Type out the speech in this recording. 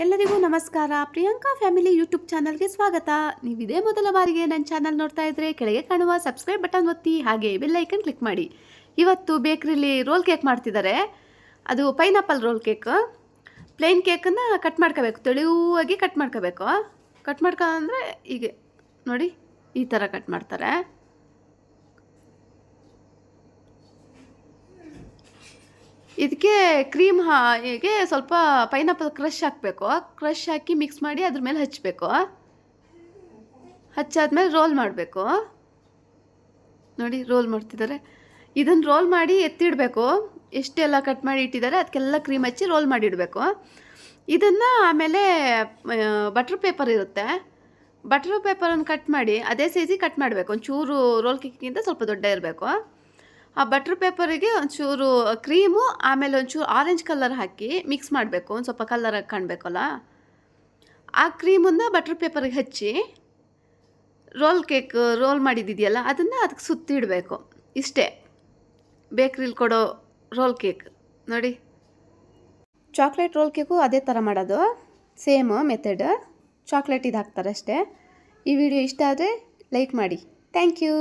ಎಲ್ಲರಿಗೂ ನಮಸ್ಕಾರ. Priyanka family YouTube ಚಾನಲ್ಗೆ ಸ್ವಾಗತ. ನೀವು ಇದೇ ಮೊದಲ ಬಾರಿಗೆ ನನ್ನ ಚಾನಲ್ ನೋಡ್ತಾ ಇದ್ರೆ ಕೆಳಗೆ ಕಾಣುವ ಸಬ್ಸ್ಕ್ರೈಬ್ ಬಟನ್ ಒತ್ತಿ, ಹಾಗೆ ಬೆಲ್ಲೈಕನ್ ಕ್ಲಿಕ್ ಮಾಡಿ. ಇವತ್ತು ಬೇಕ್ರಿಲಿ ರೋಲ್ ಕೇಕ್ ಮಾಡ್ತಿದ್ದಾರೆ ಅದು ಪೈನಾಪಲ್ ರೋಲ್ ಕೇಕ್. ಪ್ಲೇನ್ ಕೇಕನ್ನು ಕಟ್ ಮಾಡ್ಕೋಬೇಕು, ತೆಳುವಾಗಿ ಕಟ್ ಮಾಡ್ಕೋಬೇಕು. ಕಟ್ ಮಾಡ್ಕೊ ಅಂದರೆ ಹೀಗೆ, ನೋಡಿ, ಈ ಥರ ಕಟ್ ಮಾಡ್ತಾರೆ. ಇದಕ್ಕೆ ಕ್ರೀಮ್ ಹಾಗೆ ಸ್ವಲ್ಪ ಪೈನಾಪಲ್ ಕ್ರಷ್ ಹಾಕಬೇಕು. ಕ್ರಷ್ ಹಾಕಿ ಮಿಕ್ಸ್ ಮಾಡಿ ಅದ್ರ ಮೇಲೆ ಹಚ್ಚಬೇಕು ಹಚ್ಚಾದ್ಮೇಲೆ ರೋಲ್ ಮಾಡಬೇಕು. ನೋಡಿ, ರೋಲ್ ಮಾಡ್ತಿದ್ದಾರೆ. ಇದನ್ನು ರೋಲ್ ಮಾಡಿ ಎತ್ತಿಡಬೇಕು. ಎಷ್ಟೆಲ್ಲ ಕಟ್ ಮಾಡಿ ಇಟ್ಟಿದ್ದಾರೆ, ಅದಕ್ಕೆಲ್ಲ ಕ್ರೀಮ್ ಹಚ್ಚಿ ರೋಲ್ ಮಾಡಿ ಇಡಬೇಕು. ಇದನ್ನು ಆಮೇಲೆ ಬಟರ್ ಪೇಪರ್ ಇರುತ್ತೆ. ಬಟರ್ ಪೇಪರನ್ನು ಕಟ್ ಮಾಡಿ, ಅದೇ ಸೈಜಿಗೆ ಕಟ್ ಮಾಡಬೇಕು. ಒಂಚೂರು ರೋಲ್ ಕೇಕಿಗಿಂತ ಸ್ವಲ್ಪ ದೊಡ್ಡ ಇರಬೇಕು. ಆ ಬಟ್ರ್ ಪೇಪರಿಗೆ ಒಂಚೂರು ಕ್ರೀಮು ಆಮೇಲೆ ಒಂಚೂರು ಆರೆಂಜ್ ಕಲರ್ ಹಾಕಿ ಮಿಕ್ಸ್ ಮಾಡಬೇಕು. ಒಂದು ಸ್ವಲ್ಪ ಕಲರ್ ಕಾಣಬೇಕಲ್ಲ? ಆ ಕ್ರೀಮನ್ನು ಬಟ್ರ್ ಪೇಪರಿಗೆ ಹಚ್ಚಿ ರೋಲ್ ಕೇಕ್ ರೋಲ್ ಮಾಡಿದ್ದಿದೆಯಲ್ಲ ಅದನ್ನು ಅದಕ್ಕೆ ಸುತ್ತಿಡಬೇಕು ಇಷ್ಟೇ. ಬೇಕ್ರಿಲಿ ಕೊಡೋ ರೋಲ್ ಕೇಕ್ ನೋಡಿ. ಚಾಕ್ಲೇಟ್ ರೋಲ್ ಕೇಕು ಅದೇ ಥರ ಮಾಡೋದು. ಸೇಮ್ ಮೆಥಡ್ ಚಾಕ್ಲೇಟ್ ಇದು ಹಾಕ್ತಾರೆ ಅಷ್ಟೇ. ಈ ವಿಡಿಯೋ ಇಷ್ಟ ಆದರೆ ಲೈಕ್ ಮಾಡಿ. Thank you